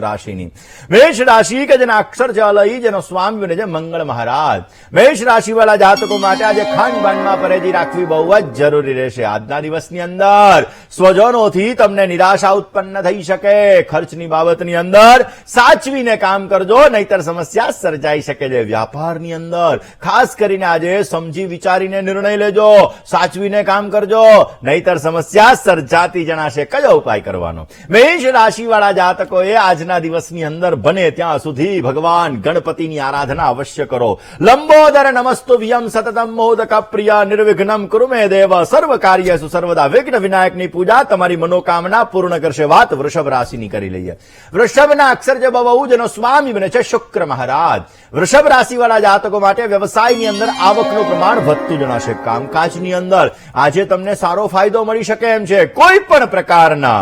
રાશિની મેષ રાશિ કે જેના અક્ષર જેનો સ્વામી બને છે મંગળ મહારાજ. મેષ રાશિ જાતકો માટે આજે ખાનપાનમાં પરેજી રાખવી બહુ જ જરૂરી રહેશે. આજના દિવસની અંદર સ્વજનોથી તમને નિરાશા ઉત્પન્ન થઈ શકે. ખર્ચની બાબતની અંદર સાચવીને કામ કરજો, નહીતર સમસ્યા સર્જાઈ શકે છે. વ્યાપારની અંદર ખાસ કરીને આજે સમજી વિચારીને નિર્ણય લેજો, સાચવીને કામ કરજો, નહીતર સમસ્યા સર્જાતી જણાશે. કયો ઉપાય કરવાનો? મેષ રાશિ વાળા જાતકોએ આજના દિવસની અંદર બને ત્યાં સુધી ભગવાન ગણપતિની આરાધના અવશ્ય કરો. લંબોદર નમસ્તુ વિયમ સતતમ મોદક પ્રિય નિર્વિઘ્નમ કુરુ મે દેવ. સર્વ કાર્યેષુ સર્વદા વિઘ્ન વિનાયકની પૂજા તમારી મનોકામના પૂર્ણ કરશે. વાત વૃષભ રાશિની કરી લઈએ. વૃષભના અક્ષર જે બહુ જેનો સ્વામી બને છે શુક્ર મહારાજ. વૃષભ રાશિ વાળા જાતકો માટે વ્યવસાયની અંદર આવકનું પ્રમાણ વધતું જણાશે. કામકાજની અંદર આજે તમને સારો ફાયદો મળી શકે એમ છે. કોઈ પણ પ્રકારના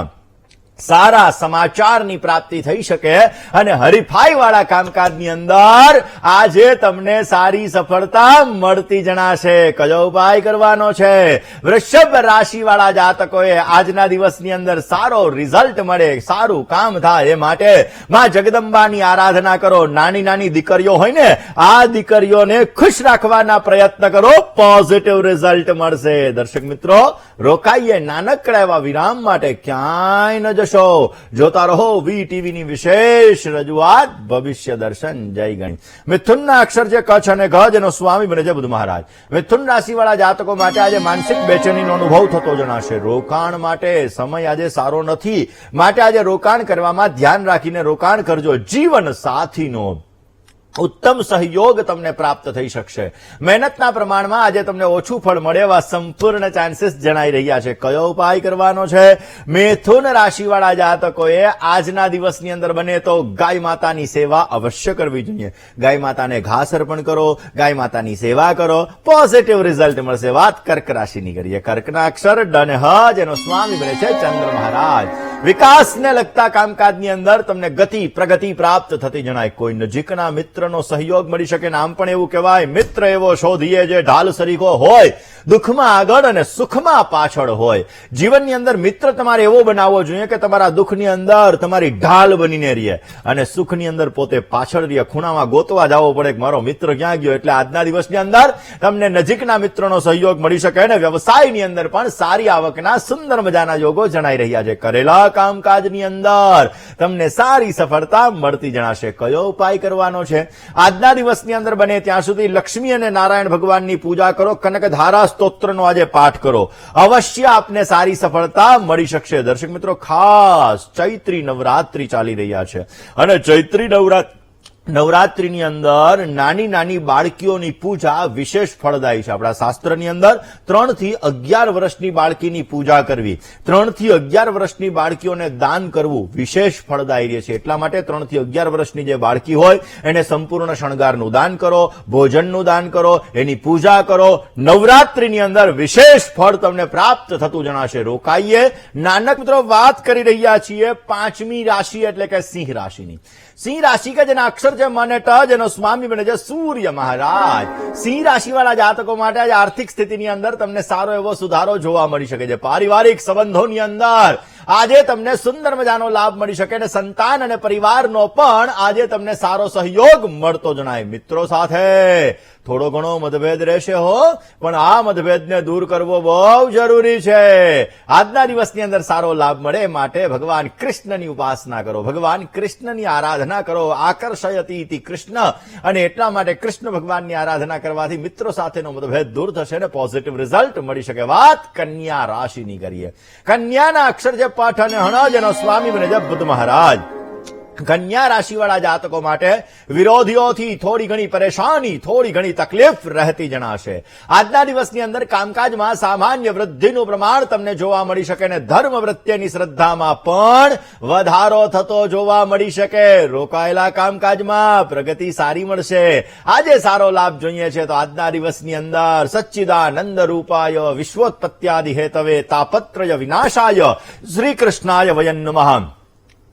સારા સમાચારની પ્રાપ્તિ થઈ શકે અને હરીફાઈવાળા કામકાજની અંદર આજે તમને સારી સફળતા મળતી જણાશે. કયો ઉપાય કરવાનો છે? વૃષભ રાશિવાળા જાતકોએ આજના દિવસની અંદર સારો રિઝલ્ટ મળે, સારું કામ થાય એ માટે માં જગદંબાની આરાધના કરો. નાની નાની દીકરીઓ હોય ને, આ દીકરીઓને ખુશ રાખવાના પ્રયત્ન કરો પોઝિટિવ રિઝલ્ટ મળશે. દર્શક મિત્રો, રોકાઈએ નાનકડા એવા વિરામ માટે ક્યાંય ન જશો. જોતા રહો વી ટીવીની વિશેષ રજૂઆત. ભવિષ્ય દર્શન, જય ગણ. મિથુનના અક્ષર છે કચ્છ અને ગજ. એનો સ્વામી બને છે બુધ મહારાજ. મિથુન રાશિવાળા જાતકો માટે આજે માનસિક બેચેનીનો અનુભવ થતો જણાશે. રોકાણ માટે સમય આજે સારો નથી. માટે આજે રોકાણ કરવામાં ધ્યાન રાખીને રોકાણ કરજો. જીવન સાથીનો ઉત્તમ સહયોગ તમને પ્રાપ્ત થઈ શકશે. મહેનતના પ્રમાણમાં આજે તમને ઓછું ફળ મળે એવા સંપૂર્ણ ચાન્સીસ જણાઈ રહ્યા છે. કયો ઉપાય કરવાનો છે? મેથુન રાશિવાળા જાતકોએ આજના દિવસની અંદર બને તો ગાય માતાની સેવા અવશ્ય કરવી જોઈએ. ગાય માતાને ઘાસ અર્પણ કરો, ગાય માતાની સેવા કરો પોઝિટિવ રિઝલ્ટ મળશે. વાત કર્ક રાશિની કરીએ. કર્કના અક્ષર ડન હજ જેનો સ્વામી બને છે ચંદ્ર મહારાજ. વિકાસને લગતા કામકાજની અંદર તમને ગતિ, પ્રગતિ પ્રાપ્ત થતી જણાય. કોઈ નજીકના મિત્રનો સહયોગ મળી શકે ને આમ પણ એવું કહેવાય. મિત્ર એવો શોધીએ જે ઢાલ સરીખો હોય. દુઃખમાં આગળ અને સુખમાં પાછળ હોય. જીવનની અંદર મિત્ર તમારે એવો બનાવવો જોઈએ કે તમારા દુઃખની અંદર તમારી ઢાલ બનીને રહીએ. અને સુખની અંદર પોતે પાછળ રહીએ. ખૂણામાં ગોતવા જવો પડે કે મારો મિત્ર ક્યાં ગયો? એટલે આજના દિવસની અંદર તમને નજીકના મિત્રોનો સહયોગ મળી શકે અને વ્યવસાયની અંદર પણ સારી આવકના સુંદર મજાના યોગો જણાઈ રહ્યા છે. કરેલા કામકાજની અંદર તમને સારી સફળતા મળતી જણાશે. કયો ઉપાય કરવાનો છે? આજના દિવસની અંદર બને ત્યાં સુધી લક્ષ્મી અને નારાયણ ભગવાનની પૂજા કરો. કનકધારા સ્તોત્રનો આજે પાઠ કરો અવશ્ય આપને સારી સફળતા મળી શકશે દર્શક મિત્રો ખાસ ચૈત્રી નવરાત્રી ચાલી રહ્યા છે અને ચૈત્રી નવરાત્રી નવરાત્રીની અંદર નાની નાની બાળકીઓની પૂજા વિશેષ ફળદાયી છે. આપણા શાસ્ત્રની અંદર ત્રણથી અગિયાર વર્ષની બાળકીની પૂજા કરવી ત્રણથી અગિયાર વર્ષની બાળકીઓને દાન કરવું વિશેષ ફળદાયી છે. એટલા માટે ત્રણથી અગિયાર વર્ષની જે બાળકી હોય, એને સંપૂર્ણ શણગારનું દાન કરો, ભોજનનું દાન કરો, એની પૂજા કરો. નવરાત્રિની અંદર વિશેષ ફળ તમને પ્રાપ્ત થતું જણાશે. રોકાઈએ. નાનક મિત્રો, વાત કરી રહ્યા છીએ પાંચમી રાશિ એટલે કે સિંહ રાશિની. સિંહ રાશિ કે જેના અક્ષર છે મને ટ, જેનો સ્વામી બને છે સૂર્ય મહારાજ. સિંહ રાશિ વાળા જાતકો માટે આજે આર્થિક સ્થિતિની અંદર તમને સારો એવો સુધારો જોવા મળી શકે છે. પારિવારિક સંબંધોની અંદર આજે તમને સુંદર મજાનો લાભ મળી શકે અને સંતાન અને પરિવારનો પણ આજે તમને સારો સહયોગ મળતો જણાય. મિત્રો સાથે થોડો ઘણો મતભેદ રહેશે હો, પણ આ મતભેદને દૂર કરવો બહુ જરૂરી છે. આજના દિવસની અંદર સારો લાભ મળે માટે ભગવાન કૃષ્ણની ઉપાસના કરો. ભગવાન કૃષ્ણની આરાધના કરો. આકર્ષયતી કૃષ્ણ. અને એટલા માટે કૃષ્ણ ભગવાનની આરાધના કરવાથી મિત્રો સાથેનો મતભેદ દૂર થશે અને પોઝિટિવ રિઝલ્ટ મળી શકે. વાત કન્યા રાશિની કરીએ. કન્યાના અક્ષર છે પાઠ અને હણાજ જેનો સ્વામી બને છે બુદ્ધ મહારાજ. કન્યા રાશિવાળા જાતકો માટે વિરોધીઓથી થોડી ઘણી પરેશાની, થોડી ઘણી તકલીફ રહેતી જણાશે. આજના દિવસની અંદર કામકાજમાં સામાન્ય વૃદ્ધિનું પ્રમાણ તમને જોવા મળી શકે અને ધર્મ પ્રત્યેની શ્રદ્ધામાં પણ વધારો થતો જોવા મળી શકે. રોકાયેલા કામકાજમાં પ્રગતિ સારી મળશે. આજે સારો લાભ જોઈએ છે તો આજના દિવસની અંદર સચ્ચિદાનંદ રૂપાય વિશ્વોત્પત્યાદિ હેતવે તાપત્રય વિનાશાય. શ્રી કૃષ્ણાય વયન નમઃ.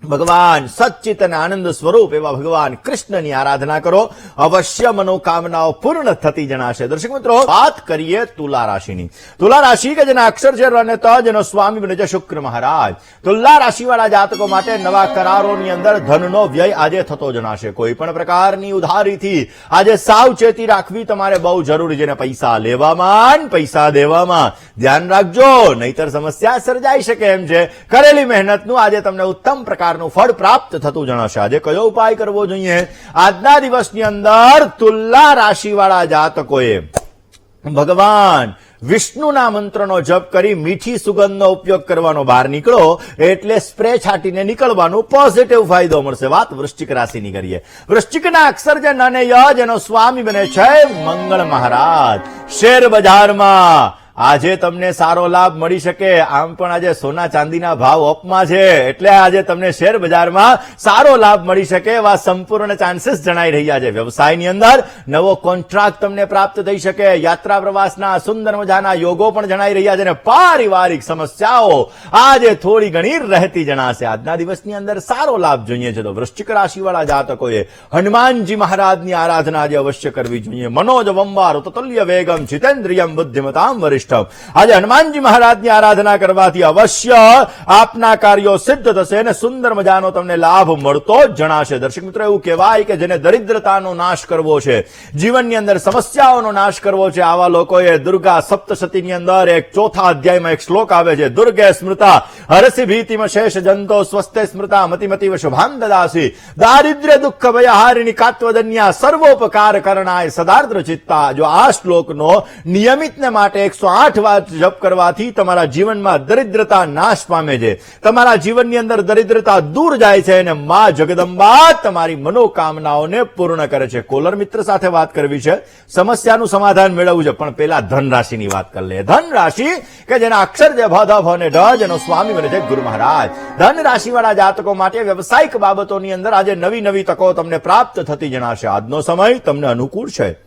ભગવાન સચ્ચિત અને આનંદ સ્વરૂપ એવા ભગવાન કૃષ્ણની આરાધના કરો. અવશ્ય મનોકામનાઓ પૂર્ણ થતી જણાશે. દર્શક મિત્રો, વાત કરીએ તુલા રાશિની. તુલા રાશિ કે જેના અક્ષર છે અને ત, જેનો સ્વામી બને શુક્ર મહારાજ. તુલા રાશિવાળા જાતકો માટે નવા કરારોની અંદર ધનનો વ્યય આજે થતો જણાશે. કોઈ પણ પ્રકારની ઉધારીથી આજે સાવચેતી રાખવી તમારે બહુ જરૂરી છે પૈસા લેવામાં, પૈસા દેવામાં. ધ્યાન રાખજો, નહીતર સમસ્યા સર્જાઈ શકે એમ છે. કરેલી મહેનતનું આજે તમને ઉત્તમ પ્રકારનું ફળ પ્રાપ્ત થતું જણાશે. આજે કયો ઉપાય કરવો જોઈએ? આજના દિવસની અંદર તુલા રાશિવાળા જાતકોએ ભગવાન વિષ્ણુના મંત્રનો જપ કરી મીઠી સુગંધનો ઉપયોગ કરવાનો બહાર નીકળો, એટલે સ્પ્રે છાંટીને નીકળવાનું પોઝિટિવ ફાયદો મળશે. વાત વૃશ્ચિક રાશિની કરીએ. વૃશ્ચિકના અક્ષર જે નને યજ જેનો સ્વામી બને છે મંગળ મહારાજ. શેર બજારમાં આજે તમને સારો લાભ મળી શકે. આમ પણ આજે સોના ચાંદીના ભાવ અપમાં છે. એટલે આજે તમને શેર બજારમાં સારો લાભ મળી શકે એવા સંપૂર્ણ ચાન્સીસ જણાઈ રહ્યા છે. વ્યવસાયની અંદર નવો કોન્ટ્રાક્ટ તમને પ્રાપ્ત થઈ શકે. યાત્રા પ્રવાસના, સુંદર મજાના યોગો પણ જણાઈ રહ્યા છે અને પારિવારિક સમસ્યાઓ આજે થોડી ઘણી રહેતી જણાશે. આજના દિવસની અંદર સારો લાભ જોઈએ છે તો વૃશ્ચિક રાશિવાળા જાતકોએ હનુમાનજી મહારાજની આરાધના આજે અવશ્ય કરવી જોઈએ. મનોજ વંવાર તતુલ્ય વેગમ, જીતેન્દ્રિયમ, બુદ્ધિમતામ વરિષ્ઠમ આજે હનુમાનજી મહારાજની આરાધના કરવાથી અવશ્ય આપના કાર્યો સિદ્ધ થશે અને સુંદર મજાનો તમને લાભ મળતો જણાશે. દર્શક મિત્રો, એવું કહેવાય કે જેને દરિદ્રતાનો નાશ કરવો છે, જીવનની અંદર સમસ્યાઓનો નાશ કરવો છે, આવા લોકોએ દુર્ગા સપ્તશતીની અંદર એક ચોથા અધ્યાયમાં એક શ્લોક આવે છે, દુર્ગે સ્મૃતા, હરસી ભીતિમ શેષ જંતો, સ્વસ્તે સ્મૃતા, મતિમતી શુભાન દદાસી દારિદ્ર્ય દુઃખ ભયહારિણી કાત્વદન્યા સર્વોપકાર કરણાય, સદાર્દ્ર ચિત્તા. જો આ શ્લોકનો નિયમિતને માટે એકસો આઠ વાત જપ કરવાથી તમારા જીવનમાં દરિદ્રતા નાશ પામે છે. તમારા જીવનની અંદર દરિદ્રતા દૂર જાય છે અને માં જગદંબા તમારી મનોકામનાઓને પૂર્ણ કરે છે. કોલર મિત્ર સાથે વાત કરવી છે. સમસ્યાનું સમાધાન મેળવવું છે. પણ પેલા ધન રાશિની વાત કરી લે ધન રાશિ કે જેના અક્ષર જે ભાધભ અને ઢ જેનો સ્વામી બને છે ગુરુ મહારાજ. ધન રાશિવાળા જાતકો માટે વ્યવસાયિક બાબતોની અંદર આજે નવી નવી તકો તમને પ્રાપ્ત થતી જણાશે. આજનો સમય તમને અનુકૂળ છે.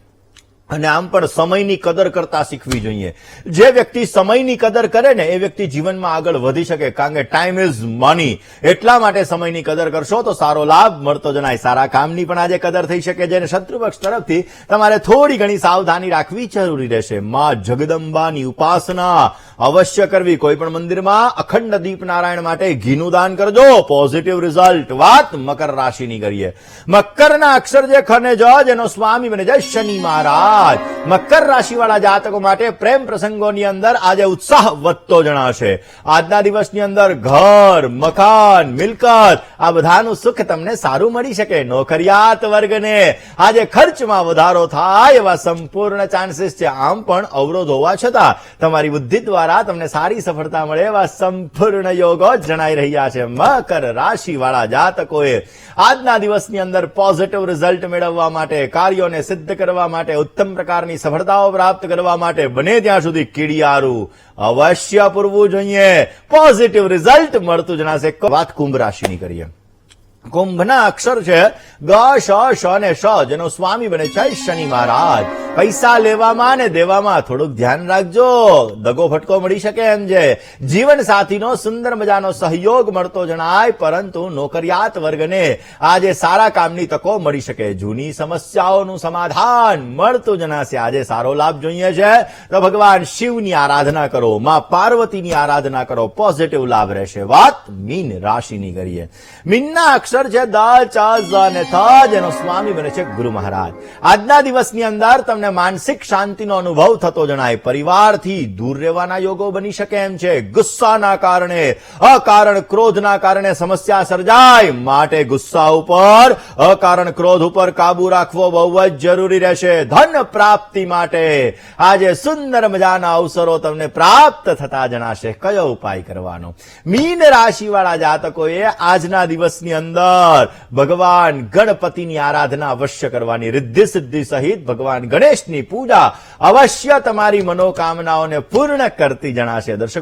અને આમ પણ સમયની કદર કરતા શીખવી જોઈએ. જે વ્યક્તિ સમયની કદર કરે ને, એ વ્યક્તિ જીવનમાં આગળ વધી શકે, કારણ કે ટાઈમ ઇઝ મની એટલા માટે સમયની કદર કરશો તો સારો લાભ મળતો જણાય. સારા કામની પણ આજે કદર થઈ શકે છે અને શત્રુપક્ષ તરફથી તમારે થોડી ઘણી સાવધાની રાખવી જરૂરી રહેશે. માં જગદંબાની ઉપાસના અવશ્ય કરવી. કોઈ પણ મંદિરમાં અખંડ દીપ નારાયણ માટે ઘીનું દાન કરજો. પોઝિટિવ રિઝલ્ટ વાત મકર રાશિની કરીએ. મકરના અક્ષર જે ખને જ એનો સ્વામી બને જાય શનિ મહારાજ. મકર રાશિવાળા જાતકો માટે પ્રેમ પ્રસંગોની અંદર આજે ઉત્સાહ વધતો જણાશે. આજના દિવસની અંદર ઘર, મકાન, મિલકત, આ બધાનું સુખ તમને સારું મળી શકે. નોકરિયાત વર્ગને આજે ખર્ચમાં વધારો થાય એવા સંપૂર્ણ ચાન્સીસ છે. આમ પણ અવરોધ હોવા છતાં તમારી બુદ્ધિ દ્વારા તમને સારી સફળતા મળે એવા સંપૂર્ણ યોગો જણાઈ રહ્યા છે. મકર રાશિવાળા જાતકોએ આજના દિવસની અંદર પોઝિટિવ રિઝલ્ટ મેળવવા માટે, કાર્યોને સિદ્ધ કરવા માટે ઉત્તમ પ્રકારની સફળતાઓ પ્રાપ્ત કરવા માટે બને ત્યાં સુધી કીડિયારું અવશ્ય પૂરવું જોઈએ. પોઝિટિવ રિઝલ્ટ મળતું જણાશે. વાત કુંભ રાશિની કરીએ. કુંભના અક્ષર છે, ગ, શ શ ને શ, જેનો સ્વામી બને છે શનિ મહારાજ. પૈસા લેવામાં અને દેવામાં થોડુંક ધ્યાન રાખજો. દગો ફટકો મળી શકે એમ છે. જીવન સાથીનો સુંદર મજાનો સહયોગ મળતો જણાય, પરંતુ નોકરિયાત વર્ગને આજે સારા કામની તકો મળી શકે. જૂની સમસ્યાઓનું સમાધાન મળતું જણાશે. આજે સારો લાભ જોઈએ છે. તો ભગવાન શિવની આરાધના કરો, માં પાર્વતીની આરાધના કરો. પોઝિટિવ લાભ રહેશે. વાત મીન રાશિની કરીએ. મીનના અક્ષર છે દ, ચ જેનો સ્વામી બને છે ગુરુ મહારાજ. આજના દિવસની અંદર તમને માનસિક શાંતિનો અનુભવ થતો જણાય. પરિવારથી દૂર રહેવાના યોગો બની શકે એમ છે. ગુસ્સાના કારણે, અકારણ ક્રોધના કારણે સમસ્યા સર્જાય. માટે ગુસ્સા ઉપર, અકારણ ક્રોધ ઉપર કાબુ રાખવો બહુ જ જરૂરી રહેશે. ધન પ્રાપ્તિ માટે આજે સુંદર મજાના અવસરો તમને પ્રાપ્ત થતા જણાશે. કયો ઉપાય કરવાનો? મીન રાશિવાળા જાતકોએ આજના દિવસની અંદર ભગવાન ગણપતિની આરાધના અવશ્ય કરવાની. રિદ્ધિ સિદ્ધિ સહિત ભગવાન ગણેશની પૂજા અવશ્ય તમારી મનોકામનાઓને પૂર્ણ કરતી જણાશે. દર્શક